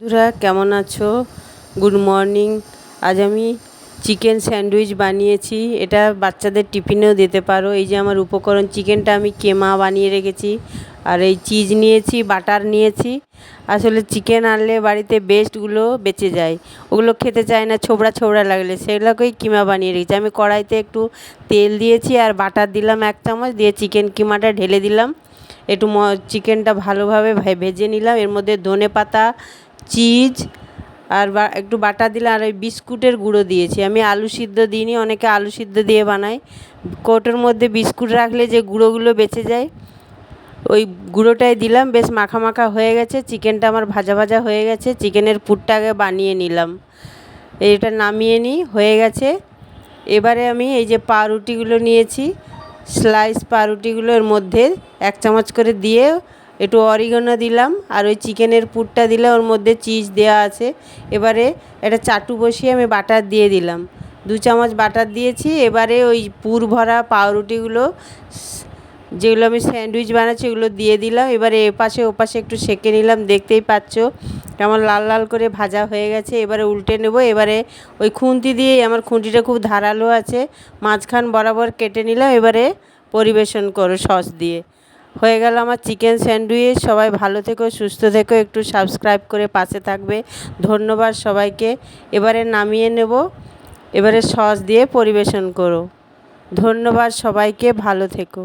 বন্ধুরা, কেমন আছো? গুড মর্নিং আজ আমি চিকেন স্যান্ডউইচ বানিয়েছি। এটা বাচ্চাদের টিফিনেও দিতে পারো। এই যে আমার উপকরণ চিকেনটা আমি কেমা বানিয়ে রেখেছি। আর এই চিজ নিয়েছি বাটার নিয়েছি। আসলে চিকেন আনলে বাড়িতে বেস্টগুলো বেঁচে যায়। ওগুলো খেতে চায় না, ছোবড়া ছোবড়া লাগলে। সেগুলোকেই কিমা বানিয়ে রেখেছি। আমি কড়াইতে একটু তেল দিয়েছি আর বাটার দিলাম এক চামচ। দিয়ে চিকেন কিমাটা ঢেলে দিলাম। একটু চিকেনটা ভালোভাবে ভেজে নিলাম। এর মধ্যে ধনে পাতা চিজ আর বা একটু বাটা দিলাম আর ওই বিস্কুটের গুঁড়ো দিয়েছি। আমি আলু সিদ্ধ দিইনি, অনেকে আলু সিদ্ধ দিয়ে বানায়। কৌটোর মধ্যে বিস্কুট রাখলে যে গুঁড়োগুলো বেঁচে যায়, ওই গুঁড়োটাই দিলাম। বেশ মাখা মাখা হয়ে গেছে। চিকেনটা আমার ভাজা ভাজা হয়ে গেছে। চিকেনের পুরটা আগে বানিয়ে নিলাম। এটা নামিয়ে নিই, হয়ে গেছে। এবারে আমি এই যে পাউরুটিগুলো নিয়েছি, স্লাইস পাউরুটিগুলোর মধ্যে এক চামচ করে দিয়ে একটু অরিগানো দিলাম আর ওই চিকেনের পুরটা দিলে ওর মধ্যে চিজ দেওয়া আছে। এবারে একটা চাটু বসিয়ে আমি বাটার দিয়ে দিলাম। দু চামচ বাটার দিয়েছি, এবারে ওই পুর ভরা পাউরুটিগুলো, যেগুলো আমি স্যান্ডউইচ বানাচ্ছি ওগুলো দিয়ে দিলাম। এবারে এপাশে ওপাশে একটু সেঁকে নিলাম, দেখতেই পাচ্ছ কেমন লাল লাল করে ভাজা হয়ে গেছে। এবারে উল্টে নেব, এবারে ওই খুন্তি দিয়েই আমার খুন্তিটা খুব ধারালো আছে, মাঝখান বরাবর কেটে নিলাম, এবারে পরিবেশন করো সস দিয়ে। হয়ে গেল আমার চিকেন স্যান্ডউইচ। সবাই ভালো থেকো, সুস্থ থেকো, একটু সাবস্ক্রাইব করে পাশে থাকবে। ধন্যবাদ সবাইকে। এবারে নামিয়ে নেব। এবারে সস দিয়ে পরিবেশন করো। ধন্যবাদ সবাইকে, ভালো থেকো।